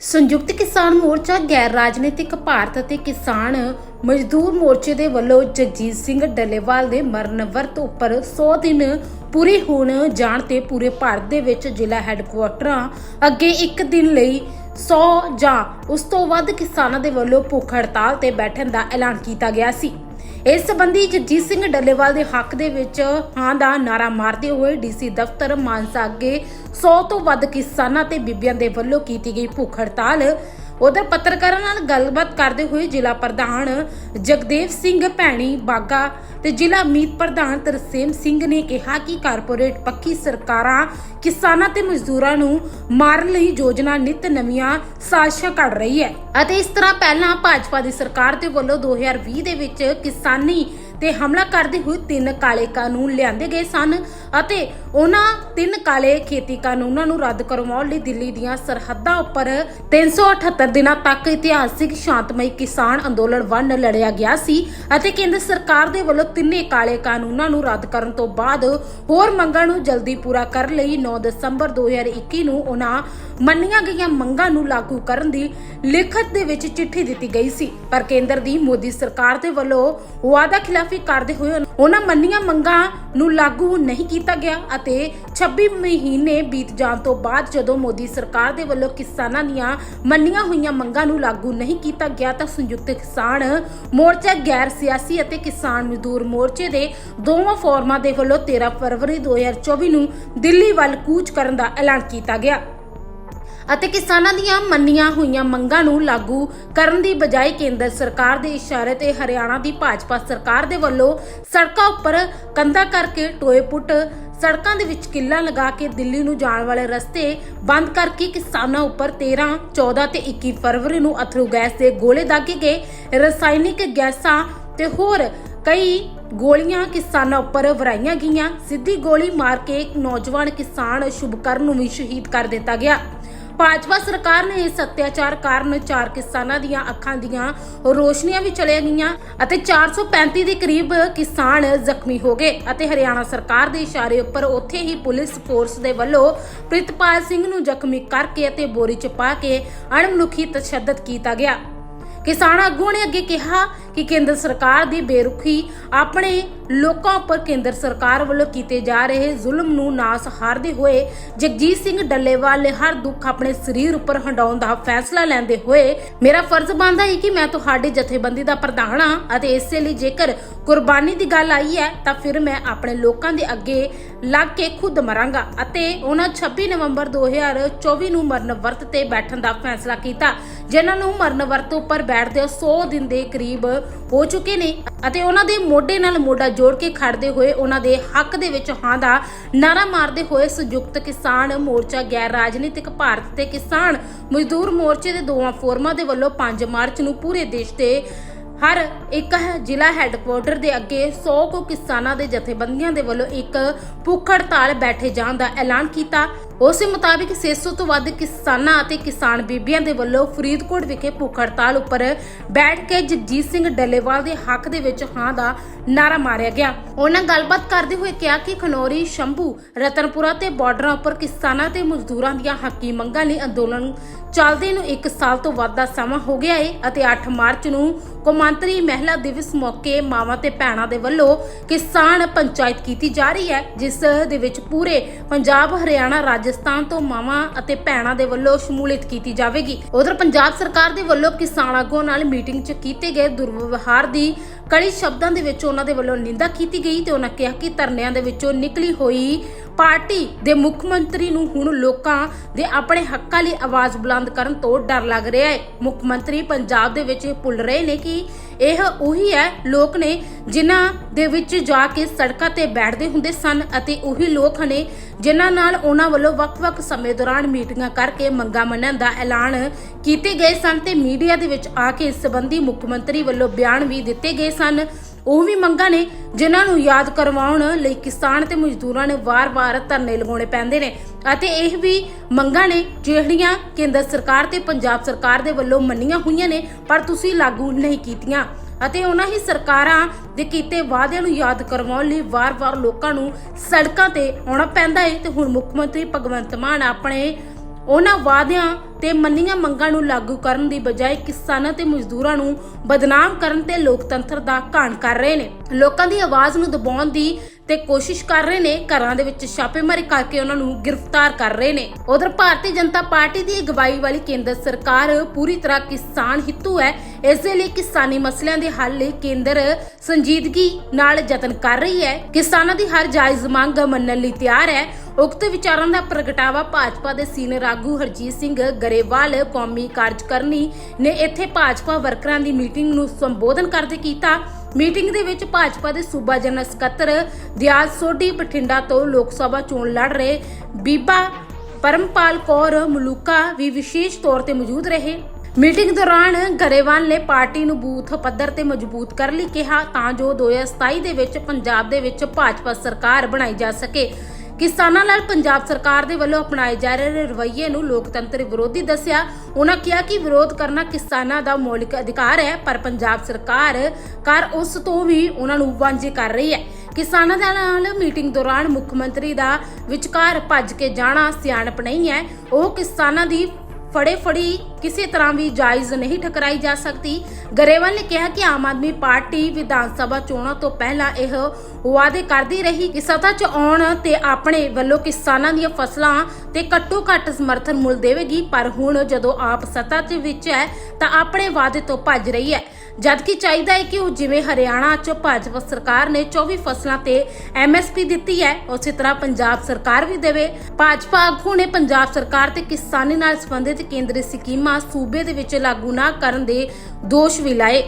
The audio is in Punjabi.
ਸੰਯੁਕਤ ਕਿਸਾਨ ਮੋਰਚਾ, ਗੈਰ ਰਾਜਨੀਤਿਕ ਭਾਰਤ ਅਤੇ ਕਿਸਾਨ ਮਜ਼ਦੂਰ ਮੋਰਚੇ ਦੇ ਵੱਲੋਂ ਜਗਜੀਤ ਸਿੰਘ ਡੱਲੇਵਾਲ ਦੇ ਮਰਨ ਵਰਤ ਉੱਪਰ 100 ਦਿਨ ਪੂਰੇ ਹੋਣ ਜਾਣ ਤੇ ਪੂਰੇ ਭਾਰਤ ਦੇ ਵਿੱਚ ਜ਼ਿਲ੍ਹਾ ਹੈੱਡਕੁਆਟਰਾਂ ਅੱਗੇ ਇੱਕ ਦਿਨ ਲਈ 100 ਜਾਂ ਉਸ ਤੋਂ ਵੱਧ ਕਿਸਾਨਾਂ ਦੇ ਵੱਲੋਂ ਭੁੱਖ ਹੜਤਾਲ ਤੇ ਬੈਠਣ ਦਾ ਐਲਾਨ ਕੀਤਾ ਗਿਆ ਸੀ। ਇਸ ਸਬੰਧੀ ਜਗਜੀਤ ਸਿੰਘ ਡੱਲੇਵਾਲ ਦੇ ਹੱਕ ਦੇ ਵਿੱਚ ਹਾਂ ਦਾ ਨਾਰਾ ਮਾਰਦੇ ਹੋਏ ਡੀਸੀ ਦਫ਼ਤਰ ਮਾਨਸਾ ਅੱਗੇ 100 ਤੋਂ ਵੱਧ ਕਿਸਾਨਾਂ ਤੇ ਬੀਬੀਆਂ ਦੇ ਵੱਲੋਂ ਕੀਤੀ ਗਈ ਭੁੱਖ ਹੜਤਾਲ। ਉਧਰ ਪੱਤਰਕਾਰਾਂ ਨਾਲ ਗੱਲਬਾਤ ਕਰਦੇ ਹੋਏ ਜ਼ਿਲ੍ਹਾ ਪ੍ਰਧਾਨ ਜਗਦੇਵ ਸਿੰਘ ਭੈਣੀ ਬਾਗਾ ਤੇ ਜ਼ਿਲ੍ਹਾ ਮੀਤ ਪ੍ਰਧਾਨ ਤਰਸੇਮ ਸਿੰਘ ਨੇ ਕਿਹਾ ਕਿ ਕਾਰਪੋਰੇਟ ਪੱਕੀ ਸਰਕਾਰਾਂ ਕਿਸਾਨਾਂ ਤੇ ਮਜ਼ਦੂਰਾਂ ਨੂੰ ਮਾਰਨ ਲਈ ਯੋਜਨਾ ਨਿਤ ਨਵੀਆਂ ਸਾਜ਼ਿਸ਼ਾਂ ਕੱਢ ਰਹੀ ਹੈ। ਅਤੇ ਇਸ ਤਰ੍ਹਾਂ ਪਹਿਲਾਂ ਭਾਜਪਾ ਦੀ ਸਰਕਾਰ ਦੇ ਵੱਲੋਂ 2020 ਦੇ ਵਿੱਚ ਕਿਸਾਨੀ ਤੇ ਹਮਲਾ ਕਰਦੇ ਹੋਏ ਤਿੰਨ ਕਾਲੇ ਕਾਨੂੰਨ ਲਿਆਂਦੇ ਗਏ ਸਨ। ਅਤੇ ਉਹਨਾਂ ਤਿੰਨ ਕਾਲੇ ਖੇਤੀ ਕਾਨੂੰਨਾਂ ਨੂੰ ਰੱਦ ਕਰਵਾਉਣ ਲਈ ਦਿੱਲੀ ਦੀਆਂ ਸਰਹੱਦਾਂ ਉੱਪਰ 378 ਦਿਨਾਂ ਤੱਕ ਇਤਿਹਾਸਿਕ ਸ਼ਾਂਤਮਈ ਕਿਸਾਨ ਅੰਦੋਲਨ ਵੰਡ ਲੜਿਆ ਗਿਆ ਸੀ ਅਤੇ ਕੇਂਦਰ ਸਰਕਾਰ ਦੇ ਵੱਲੋਂ ਤਿੰਨੇ ਕਾਲੇ ਕਾਨੂੰਨਾਂ ਨੂੰ ਰੱਦ ਕਰਨ ਤੋਂ ਬਾਅਦ ਹੋਰ ਮੰਗਾਂ ਨੂੰ ਜਲਦੀ ਪੂਰਾ ਕਰਨ ਲਈ 9 ਦਸੰਬਰ 2021 ਨੂੰ ਉਹਨਾਂ ਮੰਨੀਆਂ ਗਈਆਂ ਮੰਗਾਂ ਨੂੰ ਲਾਗੂ ਕਰਨ ਦੀ ਲਿਖਤ ਦੇ ਵਿੱਚ ਚਿੱਠੀ ਦਿੱਤੀ ਗਈ ਸੀ। ਪਰ ਕੇਂਦਰ ਦੀ ਮੋਦੀ ਸਰਕਾਰ ਦੇ ਵੱਲੋਂ ਵਾਅਦਾ ਖਿਲਾਫੀ ਕਰਦੇ ਹੋਏ ਉਹਨਾਂ ਮੰਨੀਆਂ ਮੰਗਾਂ ਨੂੰ ਲਾਗੂ ਨਹੀਂ ਕੀਤਾ ਕੀਤਾ ਗਿਆ ਅਤੇ 26 ਮਹੀਨੇ ਬੀਤ ਜਾਣ ਤੋਂ ਬਾਅਦ ਜਦੋਂ ਮੋਦੀ ਸਰਕਾਰ ਦੇ ਵੱਲੋਂ ਕਿਸਾਨਾਂ ਦੀਆਂ ਮੰਨੀਆਂ ਹੋਈਆਂ ਮੰਗਾਂ ਨੂੰ ਲਾਗੂ ਨਹੀਂ ਕੀਤਾ ਗਿਆ ਤਾਂ ਸੰਯੁਕਤ ਕਿਸਾਨ ਮੋਰਚਾ, ਗੈਰ ਸਿਆਸੀ ਅਤੇ ਕਿਸਾਨ ਮਜ਼ਦੂਰ ਮੋਰਚੇ ਦੇ ਦੋਵਾਂ ਫੋਰਮਾਂ ਦੇ ਵੱਲੋਂ 13 ਫਰਵਰੀ 2024 ਨੂੰ ਦਿੱਲੀ ਵੱਲ ਕੂਚ ਕਰਨ ਦਾ ਐਲਾਨ ਕੀਤਾ ਗਿਆ। ਅਤੇ ਕਿਸਾਨਾਂ ਦੀਆਂ ਮੰਨੀਆਂ ਹੋਈਆਂ ਮੰਗਾਂ ਨੂੰ ਲਾਗੂ ਕਰਨ ਦੀ ਬਜਾਏ ਕੇਂਦਰ ਸਰਕਾਰ ਦੇ ਇਸ਼ਾਰੇ ਤੇ ਹਰਿਆਣਾ ਦੀ ਭਾਜਪਾ ਸਰਕਾਰ ਦੇ ਵੱਲੋਂ ਸੜਕਾਂ ਉੱਪਰ ਕੰਧਾ ਕਰਕੇ ਟੋਏ ਪੁੱਟ ਸੜਕਾਂ ਦੇ ਵਿੱਚ ਕਿੱਲਾ ਲਗਾ ਕੇ ਦਿੱਲੀ ਨੂੰ ਜਾਣ ਵਾਲੇ ਰਸਤੇ ਬੰਦ ਕਰਕੇ ਕਿਸਾਨਾਂ ਉੱਪਰ 13, 14 ਤੇ 21 ਫਰਵਰੀ ਨੂੰ ਅਥਰੂ ਗੈਸ ਦੇ ਗੋਲੇ ਦਾਗੇ ਗਏ। ਰਸਾਇਣਿਕ ਗੈਸਾਂ ਤੇ ਹੋਰ ਕਈ ਗੋਲੀਆਂ ਕਿਸਾਨਾਂ ਉੱਪਰ ਵਰਾਈਆਂ ਗਈਆਂ। ਸਿੱਧੀ ਗੋਲੀ ਮਾਰ ਕੇ ਇੱਕ ਨੌਜਵਾਨ ਕਿਸਾਨ ਸ਼ੁਭਕਰਨ ਨੂੰ ਵੀ ਸ਼ਹੀਦ ਕਰ ਦਿੱਤਾ ਗਿਆ। ਭਾਜਪਾ ਸਰਕਾਰ ਨੇ ਇਸ ਅਤਿਆਚਾਰ ਕਾਰਨ ਚਾਰ ਕਿਸਾਨਾਂ ਦੀਆਂ ਅੱਖਾਂ ਦੀਆਂ ਰੋਸ਼ਨੀਆਂ ਵੀ ਚਲੇ ਗਈਆਂ ਅਤੇ 435 ਦੇ ਕਰੀਬ ਕਿਸਾਨ ਜ਼ਖਮੀ ਹੋ ਗਏ ਅਤੇ ਹਰਿਆਣਾ ਸਰਕਾਰ ਦੇ ਇਸ਼ਾਰੇ ਉੱਪਰ ਉੱਥੇ ਹੀ ਪੁਲਿਸ ਫੋਰਸ ਦੇ ਵੱਲੋਂ ਪ੍ਰਿਤਪਾਲ ਸਿੰਘ ਨੂੰ ਜ਼ਖਮੀ ਕਰਕੇ ਅਤੇ ਬੋਰੀ ਚ ਪਾ ਕੇ ਅਣਮਨੁੱਖੀ ਤਸ਼ੱਦਦ ਕੀਤਾ ਗਿਆ। ਕਿਸਾਨ ਆਗੂਆਂ ਨੇ ਅੱਗੇ ਕਿਹਾ ਕਿ ਕੇਂਦਰ ਸਰਕਾਰ ਦੀ ਬੇਰੁਖੀ ਆਪਣੇ ਲੋਕਾਂ ਉੱਪਰ ਕੇਂਦਰ ਸਰਕਾਰ ਵੱਲੋਂ ਕੀਤੇ ਜਾ ਰਹੇ ਜ਼ੁਲਮ ਨੂੰ ਨਾ ਸਹਾਰਦੇ ਹੋਏ ਜਗਜੀਤ ਸਿੰਘ ਡੱਲੇਵਾਲ ਨੇ ਹਰ ਦੁੱਖ ਆਪਣੇ ਸਰੀਰ ਉੱਪਰ ਹੰਡਾਉਣ ਦਾ ਫੈਸਲਾ ਲੈਂਦੇ ਹੋਏ, ਮੇਰਾ ਫਰਜ਼ ਬਣਦਾ ਹੈ ਕਿ ਮੈਂ ਤੁਹਾਡੀ ਜਥੇਬੰਦੀ ਦਾ ਪ੍ਰਧਾਨ ਹਾਂ ਅਤੇ ਇਸੇ ਲਈ ਜੇਕਰ ਕੁਰਬਾਨੀ ਦੀ ਗੱਲ ਆਈ ਹੈ, ਤਾਂ ਫਿਰ ਮੈਂ ਆਪਣੇ ਲੋਕਾਂ ਦੇ ਅੱਗੇ ਲੱਗ ਕੇ ਖੁਦ ਮਰਾਂਗਾ ਅਤੇ ਉਹਨਾਂ 26 ਨਵੰਬਰ 2024 ਨੂੰ ਮਰਨ ਵਰਤ ਤੇ ਬੈਠਣ ਦਾ ਫੈਸਲਾ ਕੀਤਾ। ਜਿਨ੍ਹਾਂ ਨੂੰ ਮਰਨ ਵਰਤ ਉੱਪਰ ਬੈਠਦੇ 100 ਦਿਨ ਦੇ ਕਰੀਬ ਹੋ ਚੁੱਕੇ ਨੇ ਅਤੇ ਉਹਨਾਂ ਦੇ ਮੋਢੇ ਨਾਲ ਮੋਢਾ ਜੋੜ ਕੇ ਖੜਦੇ ਹੋਏ ਉਹਨਾਂ ਦੇ ਹੱਕ ਦੇ ਵਿੱਚ ਹਾਂ ਦਾ ਨਾਰਾ ਮਾਰਦੇ ਹੋਏ ਸੰਯੁਕਤ ਕਿਸਾਨ ਮੋਰਚਾ ਗੈਰ ਰਾਜਨੀਤਿਕ ਭਾਰਤ ਤੇ ਕਿਸਾਨ ਮਜ਼ਦੂਰ ਮੋਰਚੇ ਦੇ ਦੋਵਾਂ ਫੋਰਮਾਂ ਦੇ ਵੱਲੋਂ 5 ਮਾਰਚ ਨੂੰ ਪੂਰੇ ਦੇਸ਼ ਤੇ ਹਰ ਇੱਕ ਜ਼ਿਲ੍ਹਾ ਹੈੱਡਕੁਆਰਟਰ ਦੇ ਅੱਗੇ 100 ਕੋ ਕਿਸਾਨਾਂ ਦੇ ਜਥੇਬੰਦੀਆਂ ਦੇ ਵੱਲੋਂ ਇੱਕ ਭੁੱਖ ਹੜਤਾਲ ਬੈਠੇ ਜਾਣ ਦਾ ਐਲਾਨ ਕੀਤਾ। ਉਸੇ ਮੁਤਾਬਿਕ 600 ਤੋਂ ਵੱਧ ਕਿਸਾਨਾਂ ਅਤੇ ਕਿਸਾਨ ਬੀਬੀਆਂ ਦੇ ਵੱਲੋਂ ਫਰੀਦਕੋਟ ਵਿਖੇ ਭੁੱਖ ਹੜਤਾਲ ਉੱਪਰ ਬੈਠ ਕੇ ਜਗਜੀਤ ਸਿੰਘ ਡੱਲੇਵਾਲ ਦੇ ਹੱਕ ਦੇ ਵਿੱਚ ਹਾਂ ਦਾ ਨਾਰਾ ਮਾਰਿਆ ਗਿਆ। ਉਹਨਾਂ ਗੱਲਬਾਤ ਕਰਦੇ ਹੋਏ ਕਿਹਾ ਕਿ ਖਨੌਰੀ, ਸ਼ੰਭੂ, ਰਤਨਪੁਰਾ ਤੇ ਬਾਰਡਰਾਂ ਉੱਪਰ ਕਿਸਾਨਾਂ ਤੇ ਮਜ਼ਦੂਰਾਂ ਦੀਆਂ ਹੱਕੀ ਮੰਗਾਂ ਲਈ ਅੰਦੋਲਨ ਚੱਲਦੇ ਨੂੰ 1 ਸਾਲ ਤੋਂ ਵੱਧ ਦਾ ਸਮਾਂ ਹੋ ਗਿਆ ਹੈ ਅਤੇ 8 ਮਾਰਚ ਨੂੰ ਕੌਮਾਂਤਰੀ ਮਹਿਲਾ ਦਿਵਸ ਮੌਕੇ ਮਾਵਾਂ ਤੇ ਭੈਣਾਂ ਦੇ ਵੱਲੋਂ ਕਿਸਾਨ ਪੰਚਾਇਤ ਕੀਤੀ ਜਾ ਰਹੀ ਹੈ, ਜਿਸ ਦੇ ਵਿੱਚ ਪੂਰੇ ਪੰਜਾਬ, ਹਰਿਆਣਾ, ਰਾਜ ਰਾਜਸਥਾਨ ਤੋਂ ਮਾਵਾਂ ਅਤੇ ਭੈਣਾਂ ਦੇ ਵੱਲੋਂ ਸ਼ਮੂਲੀਅਤ ਕੀਤੀ ਜਾਵੇਗੀ। ਉਧਰ ਪੰਜਾਬ ਸਰਕਾਰ ਦੇ ਵੱਲੋਂ ਕਿਸਾਨ ਆਗੂਆਂ ਨਾਲ ਮੀਟਿੰਗ 'ਚ ਕੀਤੇ ਗਏ ਦੁਰਵਿਵਹਾਰ ਦੀ ਕੜੀ ਸ਼ਬਦਾਂ ਦੇ ਵਿੱਚ ਉਹਨਾਂ ਦੇ ਵੱਲੋਂ ਨਿੰਦਾ ਕੀਤੀ ਗਈ ਤੇ ਉਹਨਾਂ ਕਿਹਾ ਕਿ ਧਰਨਿਆਂ ਦੇ ਵਿੱਚੋਂ ਨਿਕਲੀ ਹੋਈ ਪਾਰਟੀ ਦੇ ਮੁੱਖ ਮੰਤਰੀ ਨੂੰ ਹੁਣ ਲੋਕਾਂ ਦੇ ਆਪਣੇ ਹੱਕਾਂ ਲਈ ਆਵਾਜ਼ ਬੁਲੰਦ ਕਰਨ ਤੋਂ ਡਰ ਲੱਗ ਰਿਹਾ ਹੈ। ਮੁੱਖ ਮੰਤਰੀ ਪੰਜਾਬ ਦੇ ਵਿੱਚ ਭੁੱਲ ਰਹੇ ਨੇ ਕਿ ਇਹ ਉਹੀ ਹੈ, ਲੋਕ ਨੇ ਜਿਨ੍ਹਾਂ ਦੇ ਵਿੱਚ ਜਾ ਕੇ ਸੜਕਾਂ ਤੇ ਬੈਠਦੇ ਹੁੰਦੇ ਸਨ ਅਤੇ ਉਹੀ ਲੋਕ ਨੇ ਜਿਨ੍ਹਾਂ ਨਾਲ ਉਹਨਾਂ ਵੱਲੋਂ ਵੱਖ-ਵੱਖ ਸਮੇਂ ਦੌਰਾਨ ਮੀਟਿੰਗਾਂ ਕਰਕੇ ਮੰਗਾਂ ਮੰਨਣ ਦਾ ਐਲਾਨ ਕੀਤੇ ਗਏ ਸਨ ਤੇ ਮੀਡੀਆ ਦੇ ਵਿੱਚ ਆ ਕੇ ਇਸ ਸੰਬੰਧੀ ਮੁੱਖ ਮੰਤਰੀ ਵੱਲੋਂ ਬਿਆਨ ਵੀ ਦਿੱਤੇ ਗਏ ਸਨ। ਉਹ ਵੀ ਮੰਗਾਂ ਨੇ, ਜਿਨ੍ਹਾਂ ਨੂੰ ਯਾਦ ਕਰਵਾਉਣ ਲਈ ਕਿਸਾਨ ਤੇ ਮਜ਼ਦੂਰਾਂ ਨੇ ਵਾਰ-ਵਾਰ ਧਰਨੇ ਲਗਾਉਣੇ ਪੈਂਦੇ ਨੇ। ਅਤੇ ਇਹ ਵੀ ਮੰਗਾਂ ਨੇ, ਜਿਹੜੀਆਂ ਕੇਂਦਰ ਸਰਕਾਰ ਤੇ ਪੰਜਾਬ ਸਰਕਾਰ ਦੇ ਵੱਲੋਂ ਮੰਨੀਆਂ ਹੋਈਆਂ ਨੇ, ਪਰ ਤੁਸੀਂ ਲਾਗੂ ਨਹੀਂ ਕੀਤੀਆਂ। ਅਤੇ ਉਹਨਾਂ ਹੀ ਸਰਕਾਰਾਂ ਦੇ ਕੀਤੇ ਵਾਅਦਿਆਂ ਨੂੰ ਯਾਦ ਕਰਵਾਉਣ ਲਈ ਵਾਰ-ਵਾਰ ਲੋਕਾਂ ਨੂੰ ਸੜਕਾਂ ਤੇ ਆਉਣਾ ਪੈਂਦਾ ਹੈ ਤੇ ਹੁਣ ਮੁੱਖ ਮੰਤਰੀ ਭਗਵੰਤ ਮਾਨ ਆਪਣੇ ਉਹਨਾਂ ਵਾਅਦਿਆਂ ਤੇ ਮੰਨੀਆਂ ਮੰਗਾਂ ਨੂੰ ਲਾਗੂ ਕਰਨ ਦੀ ਬਜਾਏ ਕਿਸਾਨਾਂ ਤੇ ਮਜ਼ਦੂਰਾਂ ਨੂੰ ਬਦਨਾਮ ਕਰਨ ਤੇ ਲੋਕਤੰਤਰ ਦਾ ਘਾਣ ਕਰ ਰਹੇ ਨੇ। ਲੋਕਾਂ ਦੀ ਆਵਾਜ਼ ਨੂੰ ਦਬਾਉਣ ਦੀ ਤੇ ਕੋਸ਼ਿਸ਼ ਕਰ ਰਹੇ ਨੇ, ਘਰਾਂ ਦੇ ਵਿੱਚ ਛਾਪੇਮਾਰੀ ਕਰਕੇ ਉਹਨਾਂ ਨੂੰ ਗ੍ਰਿਫਤਾਰ ਕਰ ਰਹੇ ਨੇ। ਉਧਰ ਭਾਰਤੀ ਜਨਤਾ ਪਾਰਟੀ ਦੀ ਅਗਵਾਈ ਵਾਲੀ ਕੇਂਦਰ ਸਰਕਾਰ ਪੂਰੀ ਤਰ੍ਹਾਂ ਕਿਸਾਨ ਹਿੱਤੂ ਹੈ। ਇਸ ਦੇ ਲਈ ਕਿਸਾਨੀ ਮਸਲਿਆਂ ਦੇ ਹੱਲ ਲਈ ਕੇਂਦਰ ਸੰਜੀਦਗੀ ਨਾਲ ਯਤਨ ਕਰ ਰਹੀ ਹੈ। ਕਿਸਾਨਾਂ ਦੀ ਹਰ ਜਾਇਜ਼ ਮੰਗ ਮੰਨਣ ਲਈ ਤਿਆਰ ਹੈ। ਉਕਤ ਵਿਚਾਰਾਂ ਦਾ ਪ੍ਰਗਟਾਵਾ ਭਾਜਪਾ ਦੇ ਸੀਨੀਅਰ ਆਗੂ ਹਰਜੀਤ ਸਿੰਘ ਗਰੇਵਾਲ ਕੌਮੀ ਕਾਰਜਕਰਨੀ ਨੇ ਇੱਥੇ ਭਾਜਪਾ ਵਰਕਰਾਂ ਦੀ ਮੀਟਿੰਗ ਨੂੰ ਸੰਬੋਧਨ ਕਰਦੇ ਕੀਤਾ। ਮੀਟਿੰਗ ਦੇ ਵਿੱਚ ਭਾਜਪਾ ਦੇ ਸੂਬਾ ਜਨਰਲ ਸਕੱਤਰ ਦਿਆਲ ਸੋਢੀ ਬਠਿੰਡਾ ਤੋਂ ਲੋਕ ਸਭਾ ਚੋਣ ਲੜ ਰਹੇ ਬੀਬਾ ਪਰਮਪਾਲ ਕੌਰ ਮਲੂਕਾ ਵੀ ਵਿਸ਼ੇਸ਼ ਤੌਰ ਤੇ ਮੌਜੂਦ ਰਹੇ। ਮੀਟਿੰਗ ਦੌਰਾਨ ਗਰੇਵਾਲ ਨੇ ਪਾਰਟੀ ਨੂੰ ਬੂਥ ਪੱਧਰ ਤੇ ਮਜ਼ਬੂਤ ਕਰਨ ਲਈ ਕਿਹਾ ਤਾਂ ਜੋ 2027 ਦੇ ਵਿੱਚ ਪੰਜਾਬ ਦੇ ਵਿੱਚ ਭਾਜਪਾ ਸਰਕਾਰ ਬਣਾਈ ਜਾ ਸਕੇ। ਕਿਸਾਨਾਂ ਨਾਲ ਪੰਜਾਬ ਸਰਕਾਰ ਦੇ ਵੱਲੋਂ ਅਪਣਾਏ ਜਾ ਰਹੇ ਰਵੱਈਏ ਨੂੰ ਲੋਕਤੰਤਰ ਵਿਰੋਧੀ ਦੱਸਿਆ। ਉਹਨਾਂ ਕਿਹਾ ਕਿ ਵਿਰੋਧ ਕਰਨਾ ਕਿਸਾਨਾਂ ਦਾ ਮੌਲਿਕ ਅਧਿਕਾਰ ਹੈ, ਪਰ ਪੰਜਾਬ ਸਰਕਾਰ ਕਰ ਉਸ ਤੋਂ ਵੀ ਉਹਨਾਂ ਨੂੰ ਵਾਂਝੇ ਕਰ ਰਹੀ ਹੈ। ਕਿਸਾਨਾਂ ਦੇ ਨਾਲ ਮੀਟਿੰਗ ਦੌਰਾਨ ਮੁੱਖ ਮੰਤਰੀ ਦਾ ਵਿਚਕਾਰ ਭੱਜ ਕੇ ਜਾਣਾ ਸਿਆਣਪ ਨਹੀਂ ਹੈ। ਉਹ ਕਿਸਾਨਾਂ ਦੀ ਫੜੇ ਫੜੀ ਕਿਸੇ ਤਰ੍ਹਾਂ ਵੀ ਜਾਇਜ਼ ਨਹੀਂ ਠਕਰਾਈ ਜਾ ਸਕਦੀ। ਗਰੇਵਾਲ ਨੇ ਕਿਹਾ ਕਿ ਆਮ ਆਦਮੀ ਪਾਰਟੀ ਵਿਧਾਨ ਸਭਾ ਚੋਣਾਂ ਤੋਂ ਪਹਿਲਾਂ ਇਹ ਵਾਅਦੇ ਕਰਦੀ ਰਹੀ ਕਿ ਸੱਤਾ 'ਚ ਆਉਣ ਤੇ ਆਪਣੇ ਵੱਲੋਂ ਕਿਸਾਨਾਂ ਦੀਆਂ ਫਸਲਾਂ ਤੇ ਘੱਟੋ ਘੱਟ ਸਮਰਥਨ ਮੁੱਲ ਦੇਵੇਗੀ, ਪਰ ਹੁਣ ਜਦੋਂ ਆਪ ਸੱਤਾ 'ਚ ਵਿੱਚ ਹੈ ਤਾਂ ਆਪਣੇ ਵਾਅਦੇ ਤੋਂ ਭੱਜ ਰਹੀ ਹੈ। ਜਦਕਿ ਚਾਹੀਦਾ ਹੈ ਕਿ ਉਹ ਜਿਵੇਂ ਹਰਿਆਣਾ 'ਚ ਭਾਜਪਾ ਸਰਕਾਰ ਨੇ 24 ਫਸਲਾਂ ਤੇ ਐਮਐਸਪੀ ਦਿੱਤੀ ਹੈ, ਉਸੇ ਤਰ੍ਹਾਂ ਪੰਜਾਬ ਸਰਕਾਰ ਵੀ ਦੇਵੇ। ਭਾਜਪਾ ਆਗੂ ਨੇ ਪੰਜਾਬ ਸਰਕਾਰ ਤੇ ਕਿਸਾਨੀ ਨਾਲ ਸੰਬੰਧਿਤ ਕੇਂਦਰੀ ਸਕੀਮਾਂ ਸੂਬੇ ਦੇ ਵਿੱਚ ਲਾਗੂ ਨਾ ਕਰਨ ਦੇ ਦੋਸ਼ ਵੀ ਲਾਏ।